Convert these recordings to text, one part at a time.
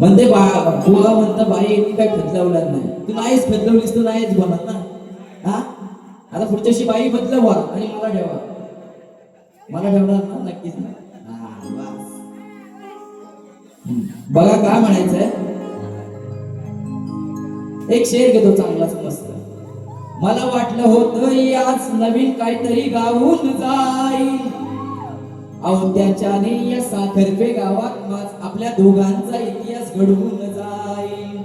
म्हणते बा बुवा म्हणतं बाई यांनी काय बदलवलं नाही. तू नाहीच बदलवलीस तू नाहीच बोलत ना. हा? आता पुढच्याशी बाई बदलवा आणि मला ठेवा. मला ठेवणार ना? नक्कीच नाही. बघा काय म्हणायचंय. एक शेर घेतो चांगलाच मस्त. मला वाटलं होतं आज नवीन काहीतरी गाऊन जाईल. अहो या साखरपे गावात माझ- आपल्या दोघांचा इतिहास घडवून जाईल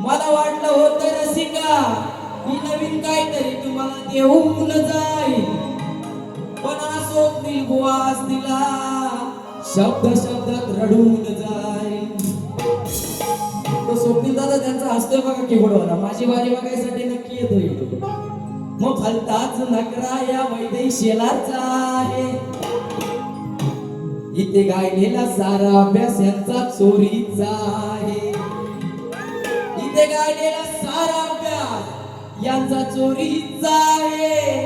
मला वाटलं होतं रसिका मी नवीन काहीतरी तुम्हाला देऊन जाईल पण हा स्वप्नील दिला शब्द शब्दात रडून जाईल तो स्वप्नील दादा त्यांचा हसतोय बघा कीबोर्डवर माझी बारी बघायसाठी नक्की येतो इथं. मग भलताच नकरा या वैदेही शेलाचा आहे. इथे गायलेला सारा अभ्यास यांचा चोरीचा आहे. इथे गायलेला सारा अभ्यास यांचा चोरीचा आहे.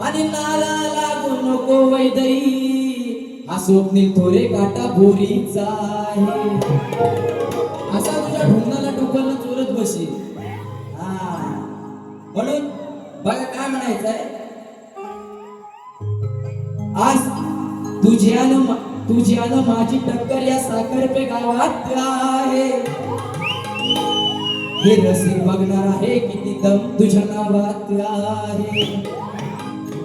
आणि नाला लागू नको वैदई हा स्वप्नील थोरे काटा बोरीचा आहे. असा तुझ्या ढुंगाला डुकलनं चोरत बसेल. म्हणायचं आहे आज तुझ्यानं तुझ्यानं माझी टक्कर या साखरपे गावात आहे. हे रसिक बघणार आहे किती दम तुझ्या नावात आहे.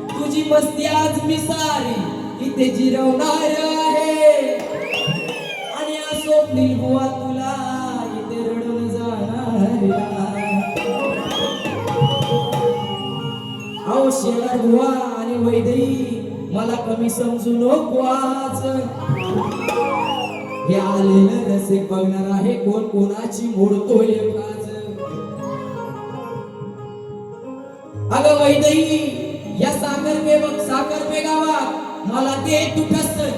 तुझी मस्ती आज मी सारी इथे जिरवणार आहे. आणि असो स्वप्नील बुवा तुला इथे रडून जाणार अहो शेलार बुवा आणि वैदई मला कमी समजू नकोच हे आलेलं रसिक बघणार आहे कोण कोणाची मोडतोय काज अगं वैदई या साखर पे बघ साखर पे गावात मला ते तू ठसन.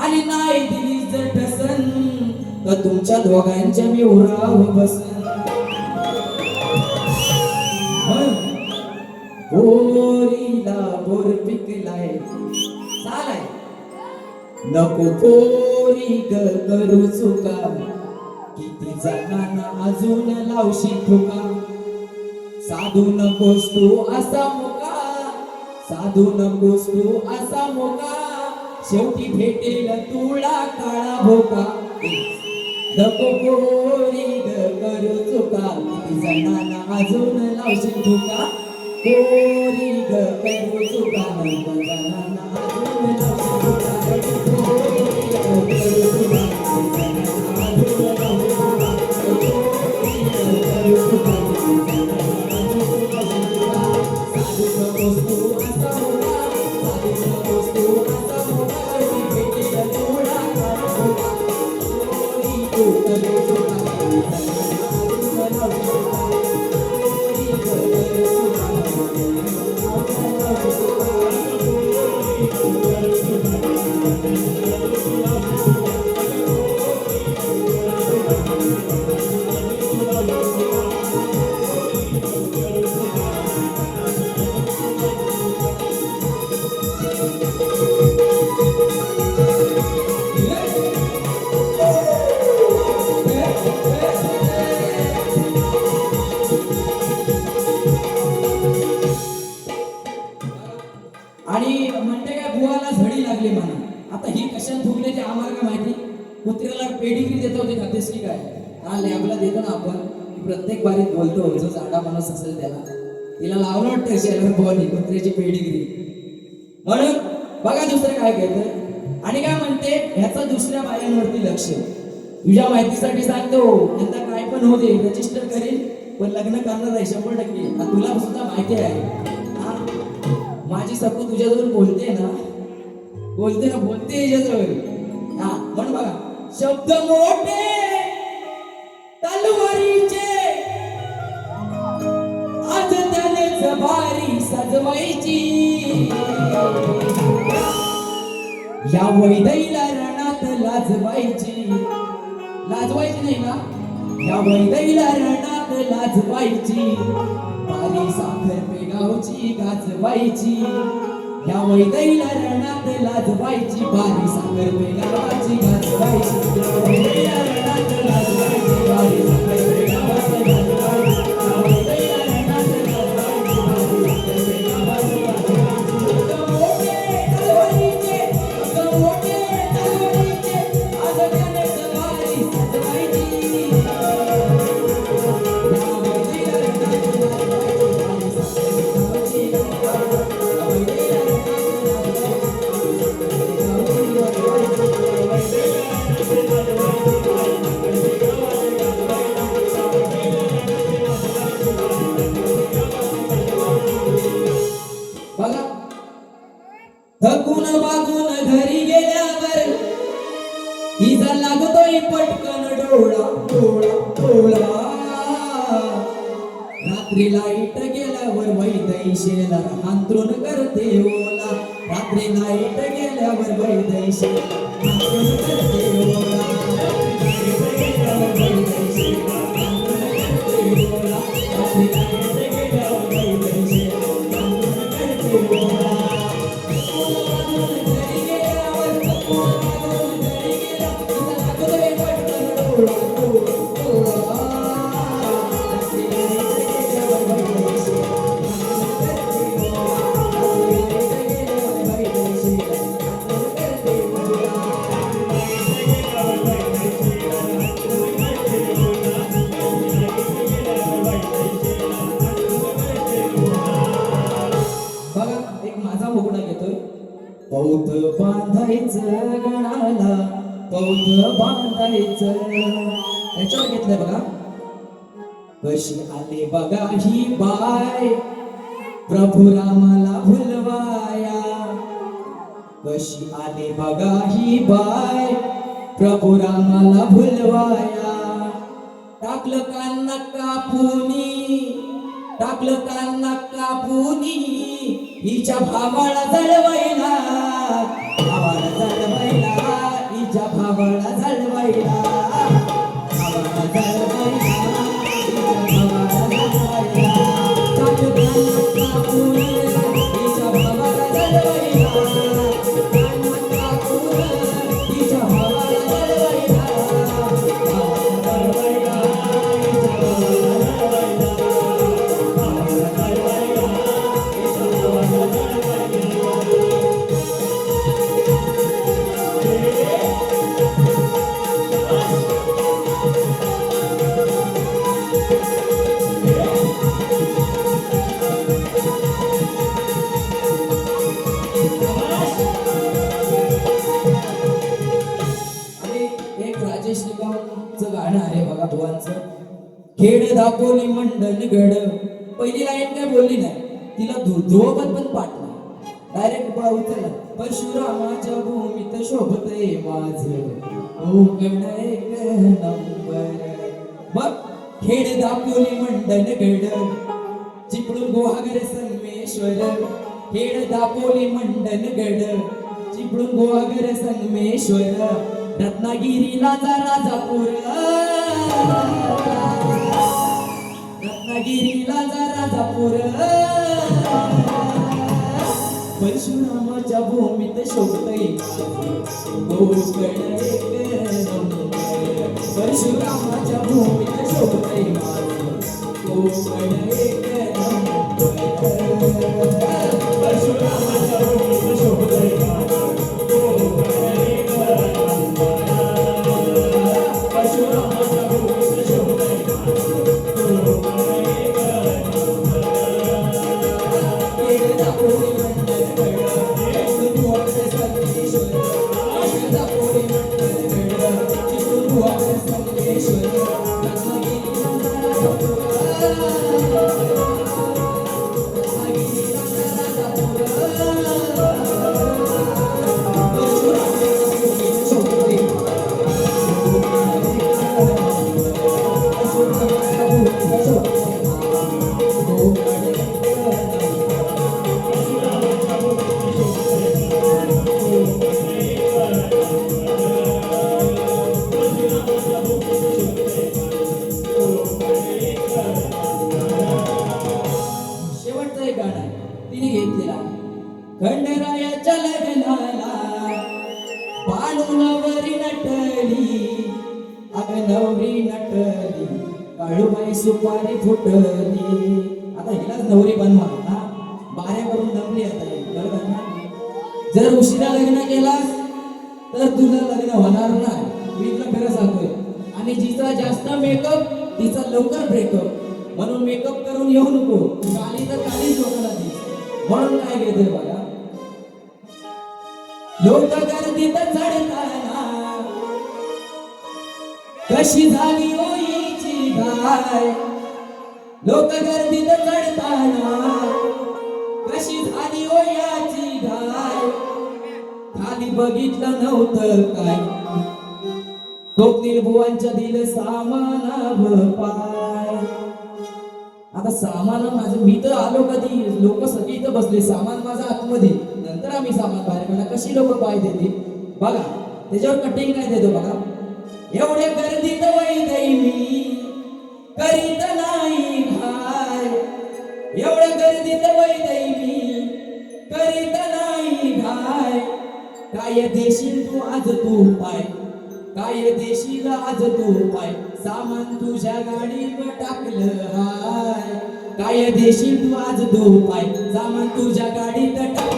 आणि नाही दिली जर ठसन तर तुमच्या दोघांच्या मी उराव बसन. नको पोरी ग करू चुका. किती जणांना अजून लावशी ठुका. साधू नकोस तू असा मुका. साधू नकोस तू असा मुका. शेवटी भेटेल तुळा काळा भोका. नको पोरी ग करू चुका. किती जणांना अजून लावशी ठुका. पोरी ग करू चुका. नको जणांना अजून लावशी ठुका. बोलतो जो जाडा माणूस असेल त्याला. तिला लावलं वाटतं शेलर बुवानी कुत्र्याची पेडिग्री. म्हणून बघा दुसरं काय कहतं आणि काय म्हणते ह्याचा दुसऱ्या बायांवरती लक्ष तुझ्या माहितीसाठी सांगतो यंदा काय पण होते रजिस्टर करेल पण लग्न करणार आहे शंभर टक्के. तुला सुद्धा माहिती आहे. माझी सपू तुझ्याजवळ बोलते ना बोलते ना बोलते याच्याजवळ. हा म्हणून बघा. शब्द मोठे! या वैदैला रणात लाजवायची. लाजवायची नाही ना? या वैदैला रणात लाजवायची. बारी साखर पेगावची गाजवायची. या वैदैला रणात लाजवायची. बारी साखर पेगावाची गाजवायची. वैदैला रणात लाजवायची. बारी साखर डोळा डोळा डोळा. रात्री लाइट गेल्यावर वैदैशेला हांतरून करते ओला. रात्री लाइट गेल्यावर वैदैशेला हांतरून करते बांधायचं गणाला पौत बांधायचं. याच्यावर घेतलंय बघा. कशी आले बघा ही बाय. प्रभू रामाला भुलवाया. कशी आले बघा ही बाय. प्रभू रामाला भुलवाया. टाकलं कान्ना कापुनी टाकलं कान्ना कापुनी हिच्या भावाला जळवायला. that. खेड दापोली मंडल गड. पहिली लाईन काय बोलली नाही. तिला ध्रु- ध्रुवपद पण पाठ डायरेक्ट बा उचलला परशुरामाच्या भूमीत शोभतय माझ. कोकण नंबर बघ खेड दापोली मंडन गड. चिपळूण गुहागर संगमेश्वर. खेड दापोली मंडन गड. चिपळूण गुहागर संगमेश्वर. रत्नागिरीला जा राजापूर. रत्नागिरीला जा राजापूर परशुरामाच्या भूमीत शोभतय कोकण एक नंबर. परशुरामाच्या भूमीत शोभतय माझं काळूबाई सुपारी फुटली आता हिलाच नवरी बनवा ना बाऱ्या करून दमली आता बरोबर ना? जर उशिरा लग्न केलास तर तुझं लग्न होणार नाही. मी तुला खरं सांगतोय. आणि जिचा जास्त मेकअप तिचा लवकर ब्रेकअप म्हणून मेकअप करून येऊ नको. काली तर कालीच लोकांना दिस म्हणून काय घेते बघा लोक गर्दीत चढताना कशी झाली ओईची काय लोक गर्दीत चढताना कशी झाली हो ओयाची गाय खाली बघितलं नव्हतं काय? स्वप्नील बुवांच्या दिल सामान पाय. आता सामान माझं मी तर आलो कधी? लोक सगळी इथं बसले सामान माझं आतमध्ये. नंतर आम्ही सामान बाहेर मला कशी लोक पाय देते बघा त्याच्यावर कटिंग काय देतो बघा. एवढ्या गर्दीत वैदई मी. करीत नाही घाय एवढं गर्दीत वैदई मी. करीत नाही घाय काय देशील तू आज तू पाय? काय देशील आज तू पाय? सामान तुझ्या गाडीवर टाकलं हाय. काय देशील तू आज तू पाय? सामान तुझ्या गाडीत टाक